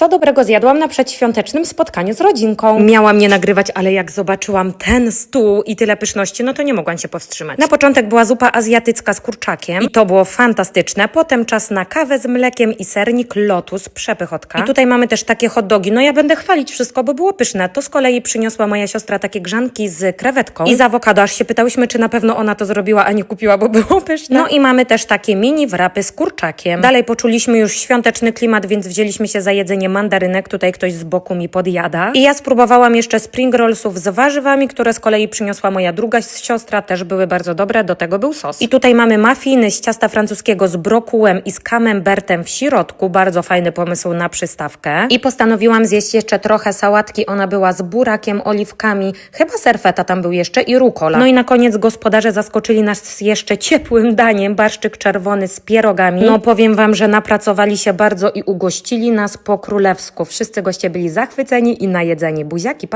Co dobrego zjadłam na przedświątecznym spotkaniu z rodzinką. Miałam nie nagrywać, ale jak zobaczyłam ten stół i tyle pyszności, no to nie mogłam się powstrzymać. Na początek była zupa azjatycka z kurczakiem i to było fantastyczne. Potem czas na kawę z mlekiem i sernik Lotus, przepychotka. I tutaj mamy też takie hot dogi. No ja będę chwalić wszystko, bo było pyszne. To z kolei przyniosła moja siostra takie grzanki z krewetką i z awokado. Aż się pytałyśmy, czy na pewno ona to zrobiła, a nie kupiła, bo było pyszne. No i mamy też takie mini wrapy z kurczakiem. Dalej poczuliśmy już świąteczny klimat, więc wzięliśmy się za jedzenie mandarynek. Tutaj ktoś z boku mi podjada. I ja spróbowałam jeszcze spring rollsów z warzywami, które z kolei przyniosła moja druga siostra. Też były bardzo dobre, do tego był sos. I tutaj mamy muffiny z ciasta francuskiego z brokułem i z camembertem w środku. Bardzo fajny pomysł na przystawkę. I postanowiłam zjeść jeszcze trochę sałatki. Ona była z burakiem, oliwkami, chyba serfeta tam był jeszcze i rukola. No i na koniec gospodarze zaskoczyli nas jeszcze ciepłym daniem, barszczyk czerwony z pierogami. No powiem wam, że napracowali się bardzo i ugościli nas po królewsku. Wszyscy goście byli zachwyceni i najedzeni. Buziaki!